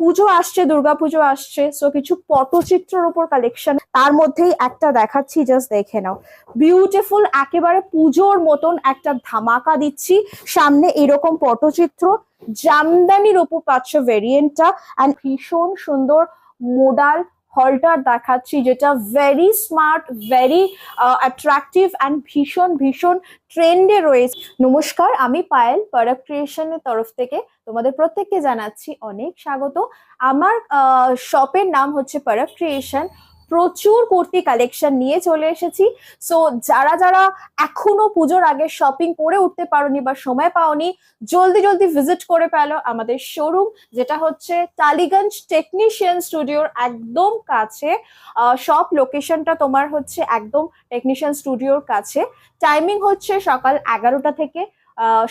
পুজো আসছে, দুর্গাপুজো আসছে সো কিছু পটচিত্রর উপর কালেকশন তার মধ্যেই একটা দেখাচ্ছি জাস্ট দেখে নাও। বিউটিফুল একেবারে পুজোর মতন একটা ধামাকা দিচ্ছি। সামনে এরকম পটচিত্র জামদানির উপর পাচ্ছ ভেরিয়েন্টটা অ্যান্ড ভীষণ সুন্দর মোডাল হলটার দেখাচ্ছি, যেটা very smart very attractive and ভীষণ ভীষণ ট্রেন্ডে রয়েছে। নমস্কার, আমি পায়েল প্রোডাক্ট ক্রিয়েশনের তরফ থেকে তোমাদের প্রত্যেককে জানাচ্ছি অনেক স্বাগত। আমার শপের নাম হচ্ছে প্রোডাক্ট ক্রিয়েশন প্রচুর কুর্তি কালেকশন নিয়ে চলে এসেছি। সো যারা যারা এখনও পুজোর আগে শপিং করে উঠতে পারোনি বা সময় পাওনি, জলদি জলদি ভিজিট করে পেল আমাদের শোরুম যেটা হচ্ছে টালিগঞ্জ টেকনিশিয়ান স্টুডিওর একদম কাছে। সব লোকেশনটা তোমার হচ্ছে একদম টেকনিশিয়ান স্টুডিওর কাছে। টাইমিং হচ্ছে সকাল এগারোটা থেকে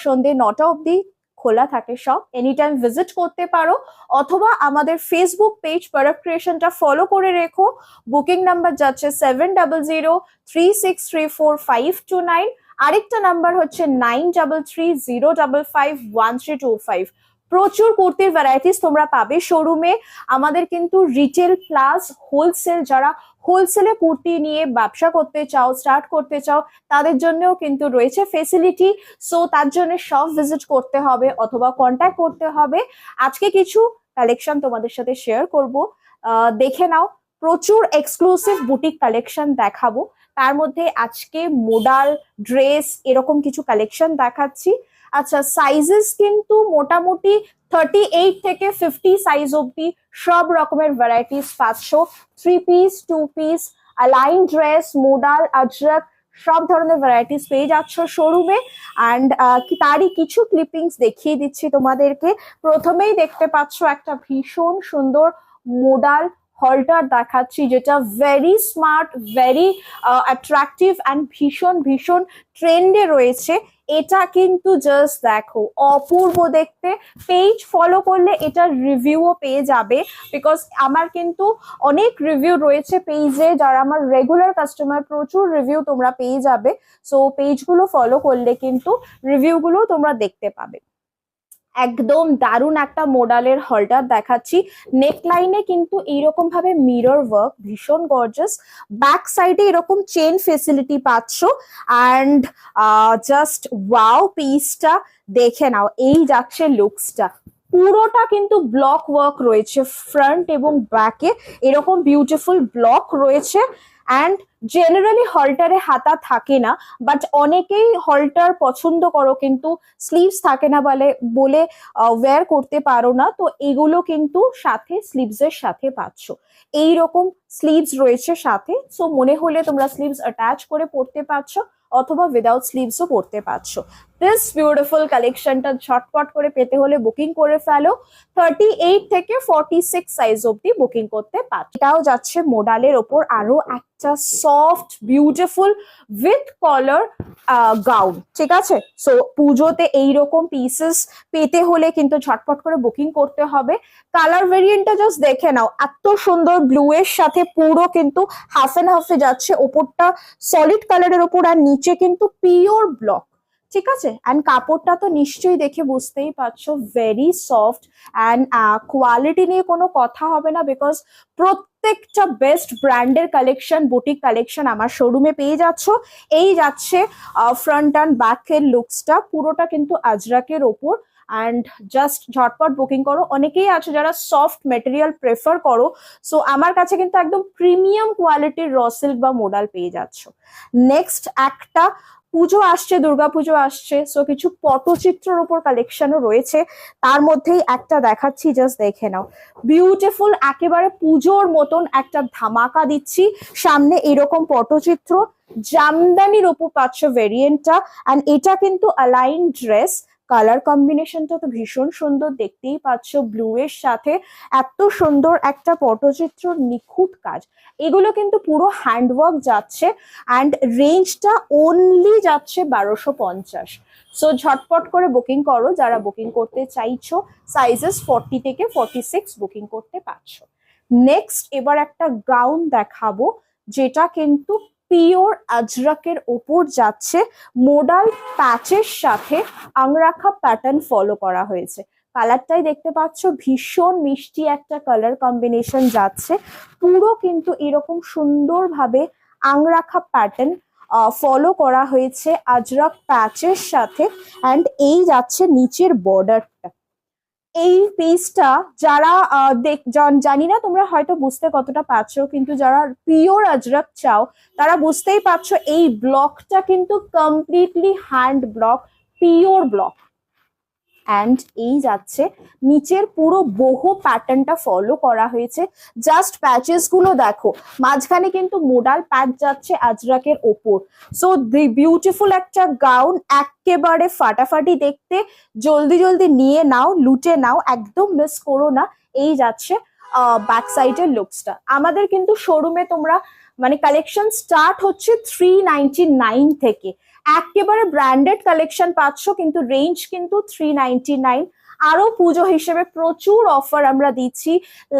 সন্ধে নটা অবধি। খোলা থাকে সব। এনি টাইম ভিজিট করতে পারো। অথবা আমাদের ফেসবুক পেজ প্রোডাক্ট ক্রিয়েশনটা ফলো করে রেখো। বুকিং নাম্বার যাচ্ছে seven double zero three six three four five two nine আরেকটা নাম্বার হচ্ছে nine double three zero double five one three two five প্রচুর কুর্তির ভ্যারাইটিস তোমরা পাবে। শোরুমে আমাদের কিন্তু রিটেল প্লাস হোলসেল যারা হোলসেলে কুর্তি নিয়ে ব্যবসা করতে চাও স্টার্ট করতে চাও, তাদের জন্যও কিন্তু রয়েছে ফেসিলিটি সো তার জন্য সব ভিজিট করতে হবে অথবা কন্ট্যাক্ট করতে হবে। আজকে কিছু কালেকশন তোমাদের সাথে শেয়ার করব। দেখে নাও, প্রচুর এক্সক্লুসিভ বুটিক কালেকশন দেখাবো। তার মধ্যে আজকে মোডাল ড্রেস এরকম কিছু কালেকশন দেখাচ্ছি। আচ্ছা সাইজেস কিন্তু মোটামুটি থার্টি এইট থেকে ফিফটি সাইজ অব্দি সব রকমের ভ্যারাইটিস পাচ্ছ। Three piece two piece A line dress modal ajrakh সব ধরনের ভ্যারাইটিস পেয়ে যাচ্ছ শোরুমে অ্যান্ড তারই কিছু ক্লিপিংস দেখিয়ে দিচ্ছি তোমাদেরকে। প্রথমেই দেখতে পাচ্ছ একটা ভীষণ সুন্দর মোডাল হলটার দেখাচ্ছি, যেটা very smart very attractive and ভীষণ ভীষণ ট্রেন্ডে রয়েছে। এটা কিন্তু জাস্ট দেখো, অপূর্ব দেখতে। পেজ ফলো করলে এটার রিভিউও পেয়ে যাবে বিকজ আমার কিন্তু অনেক রিভিউ রয়েছে পেজে যারা আমার রেগুলার কাস্টমার প্রচুর রিভিউ তোমরা পেয়ে যাবে। সো পেজগুলো ফলো করলে কিন্তু রিভিউগুলো তোমরা দেখতে পাবে। একদম দারুণ একটা মোডালের হলটার দেখাচ্ছি। নেকলাইনে কিন্তু এইরকম ভাবে মিরর ওয়ার্ক ভীষণ গর্জাস ব্যাক সাইডে এরকম চেন ফেসিলিটি পাচ্ছ। অ্যান্ড জাস্ট ওয়াও পিসটা দেখে নাও, এই যাচ্ছে লুকসটা পুরোটা কিন্তু ব্লক ওয়ার্ক রয়েছে ফ্রন্ট এবং ব্যাকে এরকম বিউটিফুল ব্লক রয়েছে। অ্যান্ড জেনারেলি হলটারে হাতা থাকে না বাট অনেকেই হলটার পছন্দ করো, কিন্তু স্লিভস থাকে না বলে বলে ওয়্যার করতে পারো না, তো এগুলো কিন্তু সাথে স্লিভস এর সাথে পাচ্ছ। এই রকম স্লিভস রয়েছে সাথে সো মনে হলে তোমরা স্লিভস অ্যাটাচ করে পড়তে পারছ, অথবা উইদাউট স্লিভসও পড়তে পারছ। দিস বিউটিফুল কালেকশনটা ঝটপট করে পেতে হলে বুকিং করে ফেলো। থার্টি এইট থেকে ফর্টি সিক্স সাইজ অব্দি বুকিং করতে পারছ এটাও যাচ্ছে মোডালের ওপর আরও একটা soft beautiful with collar gown ঠিক আছে? সো পুজোতে এইরকম পিসেস পেতে হলে কিন্তু ঝটপট করে বুকিং করতে হবে। কালার ভেরিয়েন্টটা জাস্ট দেখে নাও। এত সুন্দর ব্লু এর সাথে পুরো কিন্তু হাফ এন্ড হাফে যাচ্ছে। ওপরটা সলিড কালারের ওপর আর নিচে কিন্তু পিওর ব্লক ঠিক আছে? অ্যান্ড কাপড়টা তো নিশ্চয়ই দেখে বুঝতেই পারছ ভেরি সফট অ্যান্ড কোয়ালিটি নিয়ে কোনো কথা হবে না বিকজ প্রত্যেকটা বেস্ট ব্র্যান্ডের কালেকশন বুটিক কালেকশন আমার শোরুমে পেয়ে যাচ্ছ। এই যাচ্ছে ফ্রন্ট অ্যান্ড ব্যাকের লুকসটা পুরোটা কিন্তু আজরাকের ওপর। অ্যান্ড জাস্ট ঝটপট বুকিং করো। অনেকেই আছে যারা সফট মেটেরিয়াল প্রেফার করো। সো আমার কাছে কিন্তু একদম প্রিমিয়াম কোয়ালিটির র সিল্ক বা মোডাল পেয়ে যাচ্ছ। নেক্সট একটা পুজো আসছে, দুর্গাপুজো আসছে সো কিছু পটচিত্রের উপর কালেকশনও রয়েছে। তার মধ্যেই একটা দেখাচ্ছি জাস্ট দেখে নাও। বিউটিফুল একেবারে পুজোর মতন একটা ধামাকা দিচ্ছি। সামনে এরকম পটচিত্র জামদানির উপর পাচ্ছ ভেরিয়েন্টটা অ্যান্ড এটা কিন্তু অ্যালাইন ড্রেস কালার কম্বিনেশনটা তো ভীষণ সুন্দর, দেখতেই পাচ্ছ ব্লু এর সাথে। এত সুন্দর একটা পটচিত্র, নিখুঁত কাজ। এগুলো কিন্তু পুরো হ্যান্ডওয়ার্ক যাচ্ছে অ্যান্ড রেঞ্জটা অনলি যাচ্ছে বারোশো পঞ্চাশ। সো ঝটপট করে বুকিং করো, যারা বুকিং করতে চাইছো সাইজেস ফর্টি থেকে ফর্টি সিক্স বুকিং করতে পারছ। নেক্সট এবার একটা গাউন দেখাবো, যেটা কিন্তু পিওর আজরাকের ওপর যাচ্ছে মোডাল প্যাচের সাথে আংরাখা প্যাটার্ন ফলো করা হয়েছে। কালারটাই দেখতে পাচ্ছ, ভীষণ মিষ্টি একটা কালার কম্বিনেশন যাচ্ছে। পুরো কিন্তু এরকম সুন্দরভাবে আংরাখা প্যাটার্ন ফলো করা হয়েছে আজরাক প্যাচের সাথে। অ্যান্ড এই যাচ্ছে নিচের বর্ডারটা এই পিসটা যারা দেখ, জান- জানি না তোমরা হয়তো বুঝতে কতটা পারছ, কিন্তু যারা পিওর আজরাক চাও, তারা বুঝতেই পারছ এই ব্লকটা কিন্তু completely hand block pure block and এই যাচ্ছে। নিচের পুরো বহু প্যাটার্নটা ফলো করা হয়েছে। জাস্ট প্যাচেসগুলো দেখো। মাঝখানে কিন্তু মোডাল প্যাচ যাচ্ছে আজরাকের ওপর। সো দি বিউটিফুল একটা গাউন একেবারে ফাটাফাটি দেখতে। জলদি জলদি নিয়ে নাও, লুটে নাও, একদম মিস করো না। এই যাচ্ছে ব্যাক সাইডের লুকসটা আমাদের কিন্তু শোরুমে তোমরা মানে কালেকশন স্টার্ট হচ্ছে থ্রি নাইনটি নাইন থেকে। একেবারে ব্র্যান্ডেড কালেকশন পাচ্ছ, কিন্তু রেঞ্জ কিন্তু থ্রি নাইনটি নাইন আরও পুজো হিসেবে প্রচুর অফার আমরা দিচ্ছি।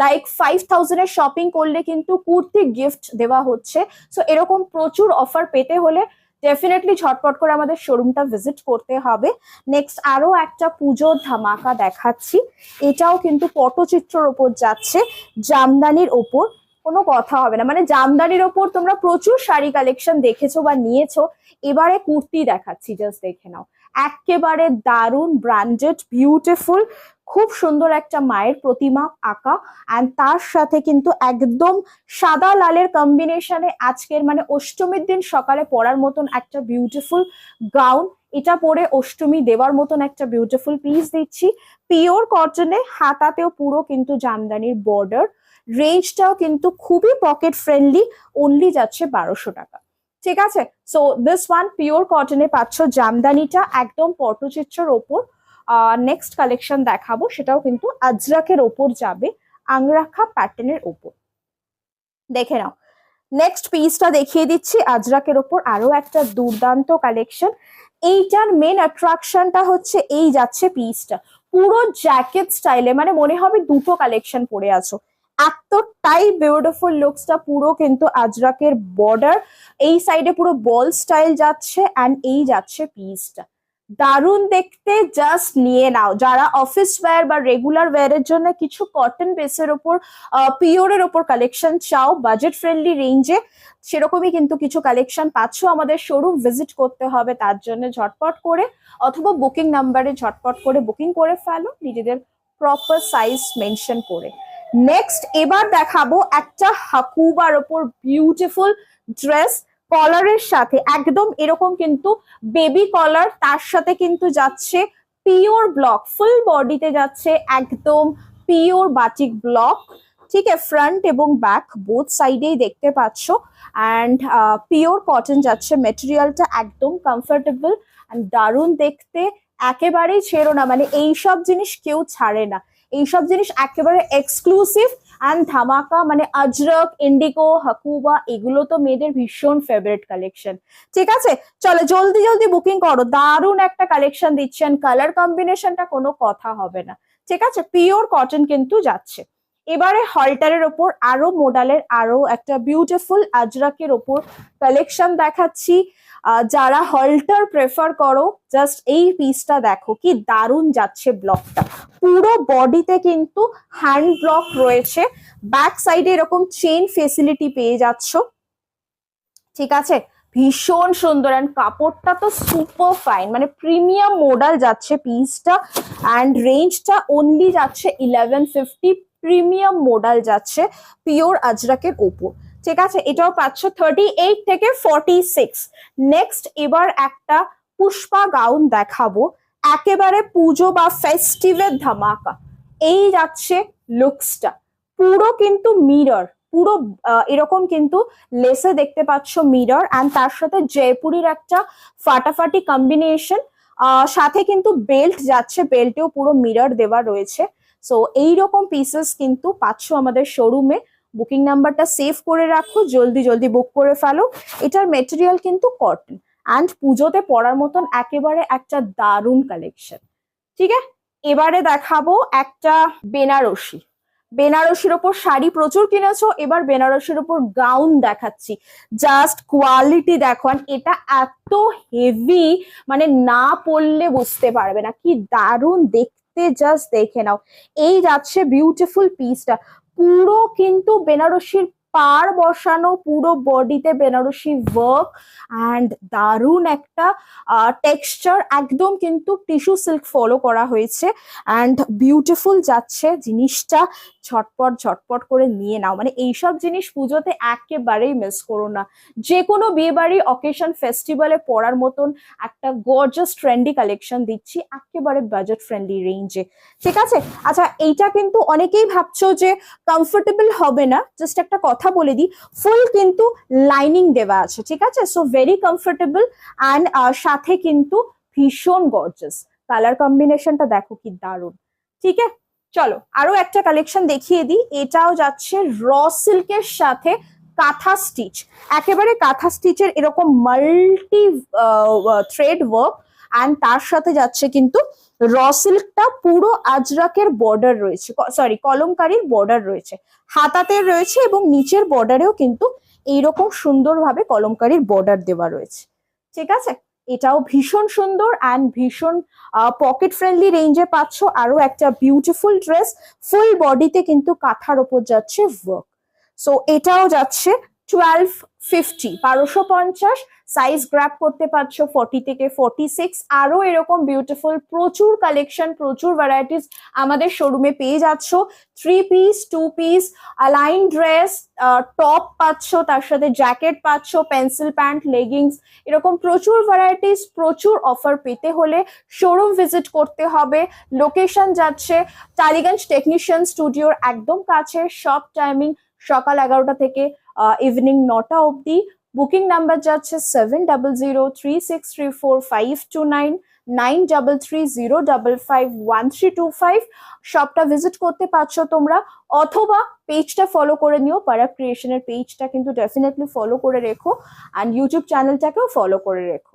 লাইক ফাইভ থাউজেন্ডের শপিং করলে কিন্তু কুর্তি গিফট দেওয়া হচ্ছে। সো এরকম প্রচুর অফার পেতে হলে ডেফিনেটলি ঝটপট করে আমাদের শোরুমটা ভিজিট করতে হবে। নেক্সট আরও একটা পুজোর ধামাকা দেখাচ্ছি। এটাও কিন্তু পটচিত্রর ওপর যাচ্ছে, জামদানির ওপর। কোনো কথা হবে না। মানে জামদানির ওপর তোমরা প্রচুর শাড়ি কালেকশন দেখেছ বা নিয়েছো। এবারে কুর্তি দেখাচ্ছি জাস্ট দেখে নাও। একেবারে দারুণ ব্র্যান্ডেড বিউটিফুল খুব সুন্দর একটা মায়ের প্রতিমা আঁকা। অ্যান্ড তার সাথে কিন্তু একদম সাদা লালের কম্বিনেশনে আজকের মানে অষ্টমীর দিন সকালে পরার মতন একটা বিউটিফুল গাউন এটা পরে অষ্টমী দেওয়ার মতন একটা বিউটিফুল পিস দিচ্ছি। পিওর কটনে হাতাতেও পুরো কিন্তু জামদানির বর্ডার রেঞ্জটাও কিন্তু খুবই পকেট ফ্রেন্ডলি অনলি যাচ্ছে বারোশো টাকা। ঠিক আছে? সো দিস ওয়ান পিওর কটনে পাচ্ছ জামদানিটা একদম পটচিত্রের ওপর। নেক্সট কালেকশন দেখাবো, সেটাও কিন্তু আজরাকের ওপর যাবে, আংরাখা প্যাটার্নের ওপর। দেখে নাও। নেক্সট পিসটা দেখিয়ে দিচ্ছি, আজরাকের ওপর আরও একটা দুর্দান্ত কালেকশন এইটার মেন অ্যাট্রাকশনটা হচ্ছে এই যাচ্ছে পিসটা পুরো জ্যাকেট স্টাইলে মানে মনে হবে দুটো কালেকশন পরে আছো। এতটাই বিউটিফুল লুকসটা পুরো কিন্তু আজরাকের বর্ডার এই সাইডে পুরো বল স্টাইল যাচ্ছে অ্যান্ড এই যাচ্ছে পিসটা দারুণ দেখতে জাস্ট নিয়ে নাও। যারা অফিস ওয়্যার বা রেগুলার ওয়্যারের জন্য কিছু কটন বেসের ওপর পিওরের ওপর কালেকশন চাও বাজেট ফ্রেন্ডলি রেঞ্জে সেরকমই কিন্তু কিছু কালেকশন পাচ্ছ আমাদের শোরুম ভিজিট করতে হবে তার জন্য ঝটপট করে, অথবা বুকিং নাম্বারে ঝটপট করে বুকিং করে ফেলো, নিজেদের প্রপার সাইজ মেনশন করে। নেক্সট এবার দেখাবো একটা হাকুবার ওপর বিউটিফুল ড্রেস কলারের সাথে। একদম এরকম কিন্তু বেবি কলার তার সাথে কিন্তু যাচ্ছে পিওর ব্লক ফুল বডিতে যাচ্ছে একদম পিওর বাটিক ব্লক ঠিক আছে ফ্রন্ট এবং ব্যাক বোথ সাইডেই দেখতে পাচ্ছ। অ্যান্ড পিওর কটন যাচ্ছে মেটেরিয়ালটা একদম কমফোর্টেবল অ্যান্ড দারুণ দেখতে। একেবারেই ছেড়ো না মানে এইসব জিনিস কেউ ছাড়ে না। এইসব জিনিস একেবারে এক্সক্লুসিভ অ্যান্ড ধামাকা মানে আজরক ইন্ডিগো হাকুবা, এগুলো তো মেয়েদের ভীষণ ফেভারিট কালেকশন ঠিক আছে? চলো, জলদি জলদি বুকিং করো। দারুণ একটা কালেকশন দিচ্ছেন। কালার কম্বিনেশনটা কোনো কথা হবে না। ঠিক আছে? পিওর কটন কিন্তু যাচ্ছে। এবারে হলটারের ওপর আরও মোডালের আরও একটা বিউটিফুল আজরাকের ওপর কালেকশন দেখাচ্ছি। যারা হলটার প্রেফার করো জাস্ট এই পিসটা দেখো কি দারুণ যাচ্ছে ব্লকটা পুরো বডিতে কিন্তু হ্যান্ড ব্লক রয়েছে। ব্যাক সাইডে এরকম চেইন ফেসিলিটি পেয়ে যাচ্ছ। ঠিক আছে? ভীষণ সুন্দর অ্যান্ড কাপড়টা তো সুপার ফাইন মানে প্রিমিয়াম মডেল যাচ্ছে পিসটা অ্যান্ড রেঞ্জটা অনলি যাচ্ছে ইলেভেন ফিফটি প্রিমিয়াম মডেল যাচ্ছে পিওর আজরাকের ওপর। ঠিক আছে? এটাও পাচ্ছ থার্টি এইট থেকে ফর্টি সিক্স নেক্সট এবার একটা পুষ্পা গাউন দেখাবো। একেবারে পুজো বা ফেস্টিভের ধামাকা। এই যাচ্ছে লুকসটা পুরো কিন্তু মিরর পুরো এরকম কিন্তু লেসে দেখতে পাচ্ছ মিরর অ্যান্ড তার সাথে জয়পুরের একটা ফাটাফাটি কম্বিনেশন সাথে কিন্তু বেল্ট যাচ্ছে বেল্টেও পুরো মিরর দেওয়া রয়েছে। সো এইরকম পিসেস কিন্তু পাচ্ছ আমাদের শোরুমে বুকিং নাম্বারটা সেভ করে রাখো, জলদি জলদি বুক করে ফেলো। এটার মেটেরিয়াল কিন্তু কটন অ্যান্ড পুজোতে পরার মতন একেবারে একটা দারুণ কালেকশন ঠিক আছে? এবারে দেখাবো একটা বেনারসি। বেনারসির ওপর শাড়ি প্রচুর কিনেছো, এবার বেনারসির ওপর গাউন দেখাচ্ছি। জাস্ট কোয়ালিটি দেখো এটা এত হেভি মানে না পড়লে বুঝতে পারবে না। কি দারুণ, দেখতে জাস্ট দেখে নাও। এই যাচ্ছে বিউটিফুল পিসটা পুরো কিন্তু বেনারসির পার বসানো পুরো বডিতে বেনারসি ওয়ার্ক অ্যান্ড দারুণ একটা টেক্সচার একদম কিন্তু টিস্যু সিল্ক ফলো করা হয়েছে অ্যান্ড বিউটিফুল যাচ্ছে জিনিসটা। ঝটপট ঝটপট করে নিয়ে নাও। মানে এইসব জিনিস পুজোতে একেবারেই মিস করো না। যে কোনো বিয়ে বাড়ি অকেশন ফেস্টিভ্যালে পরার মতন একটা গর্জাস ট্রেন্ডি কালেকশন দিচ্ছি একেবারে বাজেট ফ্রেন্ডলি রেঞ্জে ঠিক আছে? আচ্ছা এইটা কিন্তু অনেকেই ভাবছ যে কমফোর্টেবল হবে না। জাস্ট একটা কথা বলে দিই ফুল কিন্তু লাইনিং দেওয়া আছে, ঠিক আছে? সো ভেরি কমফোর্টেবল অ্যান্ড সাথে কিন্তু ভীষণ গর্জাস কালার কম্বিনেশনটা দেখো কি দারুণ। ঠিক আছে? চলো, আরও একটা কালেকশন দেখিয়ে দিই। এটাও যাচ্ছে র সিল্কের সাথে কাঁথা স্টিচ একেবারে কাঁথা স্টিচের এরকম মাল্টি থ্রেড ওয়ার্ক অ্যান্ড তার সাথে যাচ্ছে কিন্তু র সিল্কটা পুরো আজরাকের বর্ডার রয়েছে। সরি কলমকারীর বর্ডার রয়েছে। হাতাতে রয়েছে এবং নিচের বর্ডারেও কিন্তু এইরকম সুন্দরভাবে কলমকারীর বর্ডার দেওয়া রয়েছে। ঠিক আছে? এটাও ভীষণ সুন্দর অ্যান্ড ভীষণ পকেট ফ্রেন্ডলি রেঞ্জে পাচ্ছ। আরও একটা বিউটিফুল ড্রেস ফুল বডিতে কিন্তু কাঁথার ওপর যাচ্ছে ওয়ার্ক সো এটাও যাচ্ছে টুয়েলভ ফিফটি বারোশো পঞ্চাশ সাইজ গ্র্যাপ করতে পারছ ফর্টি থেকে ফর্টি সিক্স আরও এরকম বিউটিফুল প্রচুর কালেকশন প্রচুর ভ্যারাইটিস আমাদের শোরুমে পেয়ে যাচ্ছ। Three piece two piece A line dress top পাচ্ছ, তার সাথে জ্যাকেট পাচ্ছ পেন্সিল প্যান্ট লেগিংস এরকম প্রচুর ভ্যারাইটিস প্রচুর অফার পেতে হলে শোরুম ভিজিট করতে হবে। লোকেশন যাচ্ছে, টালিগঞ্জ টেকনিশিয়ান স্টুডিওর একদম কাছে সব টাইমিং সকাল এগারোটা থেকে ইভিনিং নটা অবধি। বুকিং নাম্বার যাচ্ছে seven double zero three six three four five two nine nine double three zero double five one three two five শপটা ভিজিট করতে পারছ তোমরা, অথবা পেজটা ফলো করে নিও। পারা ক্রিয়েশনের পেজটা কিন্তু ডেফিনেটলি ফলো করে রেখো। অ্যান্ড ইউটিউব চ্যানেলটাকেও ফলো করে রেখো।